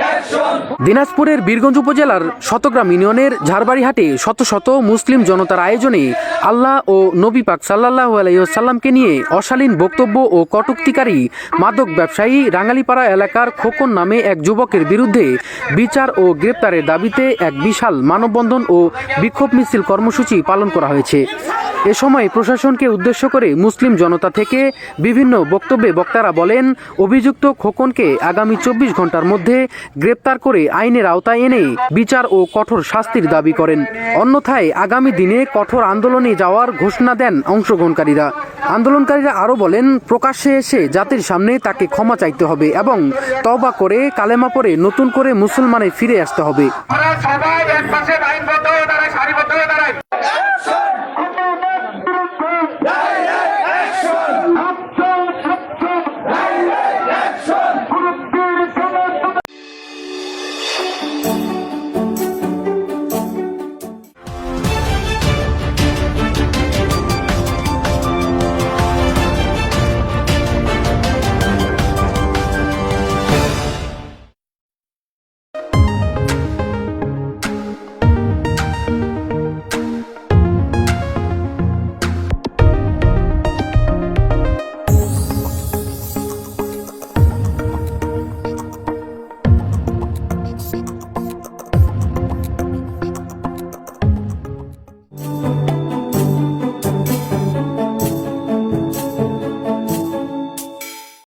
Action. দিনাজপুরের বীরগঞ্জ উপজেলার শতগ্রাম ইউনিয়নের ঝাড়বাড়িহাটে শত শত মুসলিম জনতার আয়োজনে আল্লাহ ও নবী পাক সাল্লাহ আলাইসাল্লামকে নিয়ে অশালীন বক্তব্য ও কটুক্তিকারী মাদক ব্যবসায়ী রাঙ্গালিপাড়া এলাকার খোকন নামে এক যুবকের বিরুদ্ধে বিচার ও গ্রেপ্তারের দাবিতে এক বিশাল মানববন্ধন ও বিক্ষোভ মিছিল কর্মসূচি পালন করা হয়েছে। এ সময় প্রশাসনকে উদ্দেশ্য করে মুসলিম জনতা থেকে বিভিন্ন বক্তব্যে বক্তারা বলেন, অভিযুক্ত খোকনকে আগামী চব্বিশ ঘণ্টার মধ্যে গ্রেপ্তার করে আইনের আওতায় এনে বিচার ও কঠোর শাস্তির দাবি করেন। অন্যথায় আগামী দিনে কঠোর আন্দোলনে যাওয়ার ঘোষণা দেন অংশগ্রহণকারীরা। আন্দোলনকারীরা আরও বলেন, প্রকাশ্যে এসে জাতির সামনে তাকে ক্ষমা চাইতে হবে এবং তওবা করে কালেমা পরে নতুন করে মুসলমানে ফিরে আসতে হবে।